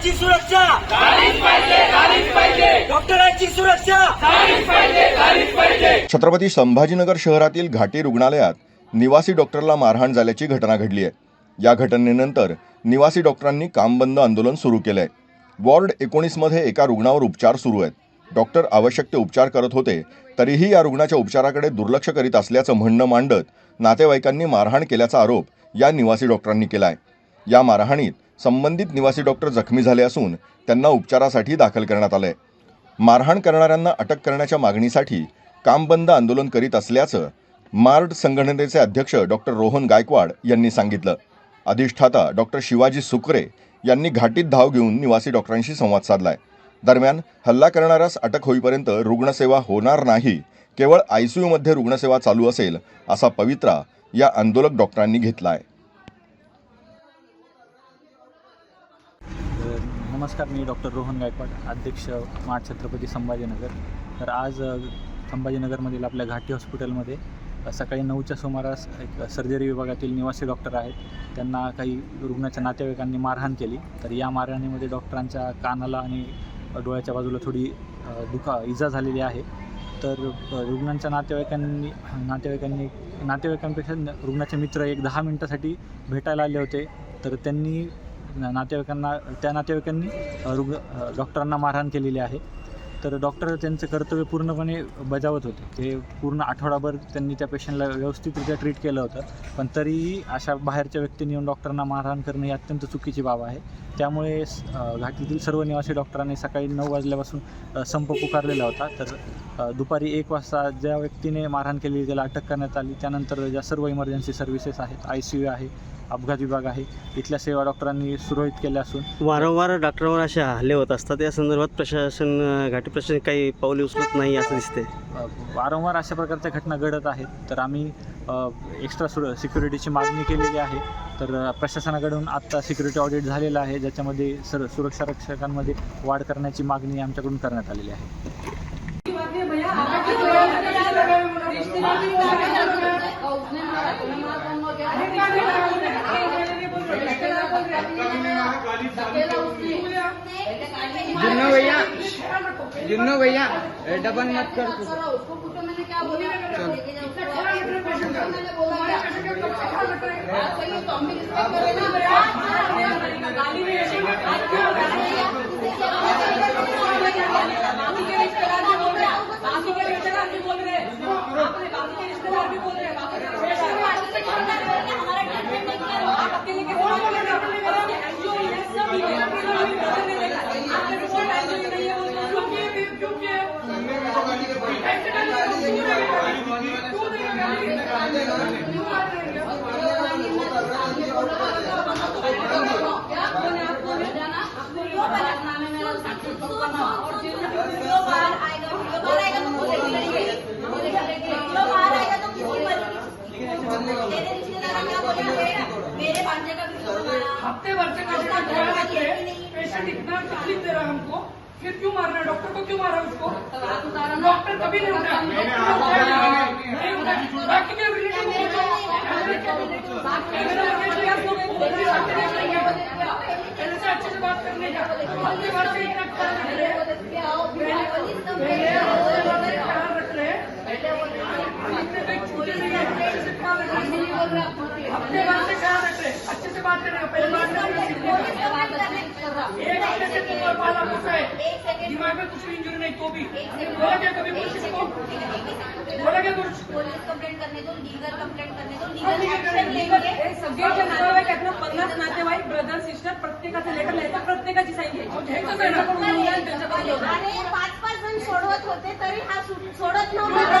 डॉक्टरांची सुरक्षा. डॉक्टरांची सुरक्षा. छत्रपती संभाजीनगर शहरातील घाटी रुग्णालयात निवासी डॉक्टरला मारहाण झाल्याची घटना घडली आहे. या घटनेनंतर निवासी डॉक्टरांनी कामबंद आंदोलन सुरू केलं आहे वॉर्ड एकोणीसमध्ये एका रुग्णावर उपचार सुरू आहेत. डॉक्टर आवश्यक ते उपचार करत होते तरीही या रुग्णाच्या उपचाराकडे दुर्लक्ष करीत असल्याचं म्हणणं मांडत नातेवाईकांनी मारहाण केल्याचा आरोप या निवासी डॉक्टरांनी केला आहे या मारहाणीत संबंधित निवासी डॉक्टर जखमी झाले असून त्यांना उपचारासाठी दाखल करण्यात आलं आहे मारहाण करणाऱ्यांना अटक करण्याच्या मागणीसाठी कामबंद आंदोलन करीत असल्याचं मार्ड संघटनेचे अध्यक्ष डॉक्टर रोहन गायकवाड यांनी सांगितलं. अधिष्ठाता डॉक्टर शिवाजी सुकरे यांनी घाटीत धाव घेऊन निवासी डॉक्टरांशी संवाद साधलाय. दरम्यान हल्ला करणाऱ्यास अटक होईपर्यंत रुग्णसेवा होणार नाही केवळ आय सी यूमध्ये रुग्णसेवा चालू असेल असा पवित्रा या आंदोलक डॉक्टरांनी घेतला आहे नमस्कार मी डॉक्टर रोहन गायकवाड अध्यक्ष माठ छत्रपती संभाजीनगर. तर आज संभाजीनगरमधील आपल्या घाटी हॉस्पिटलमध्ये सकाळी नऊच्या सुमारास एक सर्जरी विभागातील निवासी डॉक्टर आहेत. त्यांना काही रुग्णाच्या नातेवाईकांनी मारहाण केली. तर या मारहाणीमध्ये डॉक्टरांच्या कानाला आणि डोळ्याच्या बाजूला थोडी दुखा इजा झालेली आहे. तर रुग्णांच्या नातेवाईकांनी नातेवाईकांनी नातेवाईकांपेक्षा रुग्णाचे मित्र एक दहा मिनटासाठी भेटायला आले होते. तर त्यांनी नातेवाईकांना त्या नातेवाईकांनी रुग्ण डॉक्टरांना मारहाण केलेली आहे. तर डॉक्टर त्यांचं कर्तव्य पूर्णपणे बजावत होते. ते पूर्ण आठवडाभर त्यांनी त्या पेशंटला व्यवस्थितरित्या ट्रीट केलं होतं. पण तरीही अशा बाहेरच्या व्यक्तींनी येऊन डॉक्टरांना मारहाण करणं ही अत्यंत चुकीची बाब आहे. त्यामुळे घाटीतील सर्व निवासी डॉक्टरांनी सकाळी नऊ वाजल्यापासून संप पुकारलेला होता. तर दुपारी एक वाजता ज्या व्यक्तीने मारहाण केली त्याला अटक करण्यात आली. त्यानंतर ज्या सर्व इमर्जन्सी सर्व्हिसेस आहेत आय सी यू आहे अपघात विभाग आहे इथल्या सेवा डॉक्टरांनी सुरळीत केल्या असून वारंवार डॉक्टरांवर असे हल्ले होत असतात. या संदर्भात प्रशासन घाटी प्रशासन काही पावले उचलत नाही असं दिसते वारंवार अशा प्रकारच्या घटना घडत आहेत. तर आम्ही एक्स्ट्रा सुर सिक्युरिटीची मागणी केलेली आहे. तर प्रशासनाकडून आत्ता सिक्युरिटी ऑडिट झालेलं आहे. ज्याच्यामध्ये सर सुरक्षा रक्षकांमध्ये वाढ करण्याची मागणी आमच्याकडून करण्यात आलेली आहे. जिन्नो भैया डबल मत कर तू। उसको पूछो मैंने क्या बोला मैंने बोला बात सही है तो हम भी रिस्पेक्ट करें मेरे भांजे का हफ्ते भर से कष्ट कर रहा है पेशेंट इतना तकलीफ दे रहा है हमको फिर क्यों मार रहा है? डॉक्टर को क्यों मारा उसको? डॉक्टर कभी नहीं उठा। नहीं उठा बाकी के रिलेटिव ऐसे अपने घर से कहा रख रहे बात करेगा पहले बात करेगा एक पाला फंसा है दिमाग में कुछ इंजरी नहीं तो भी बोला क्या कभी पुलिस को बोला क्या कुछ पोलीस कंप्लेंट करने दो लीगल कंप्लेंट करने दो लीगल काय ऍक्शन करेंगे? लेंगे सगळे जे नातेवाईक आहेत ना पन्नास नातेवाईक ब्रदर सिस्टर प्रत्येकाचं लेटर लिहायचं प्रत्येकाची साईन घ्यायची. पाच जण सोडवत होते तरी हा सोडत नव्हता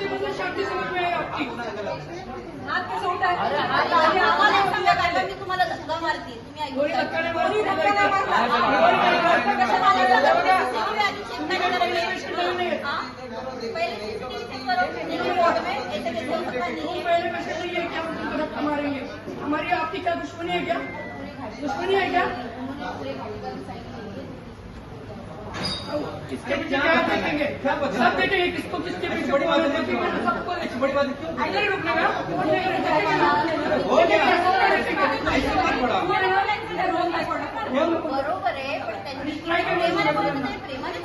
हाथ उठा सकते हैं मुझे शांति समझ में आई आपकी हात कसं उठायचं? आता आम्ही आम्हाला एक सांगा काय मी तुम्हाला धक्का मारते तुम्ही ऐकून कोणी घ्या. धक्का नाही कोणी मारत. धक्का नाही मारला. तुम्ही कशाला आधी आला? check नाही करायला. हा? पहिले CCTV check करो. नहीं बोर्ड में ऐसे कैसे हो सकता नहीं तुम है? पहले में से नहीं है क्या हम तुमको धक्का मारेंगे हमारी आपकी क्या दुश्मनी है क्या दुश्मनी है क्या किसके पीछे क्या देखेंगे। सब देखेंगे किसको किसके पीछे बड़ी बात देखेंगे सबको बड़ी बात क्यों इधर रुकने का हो बरोबर आहे पण त्यांनी प्रेमाने प्रेमाने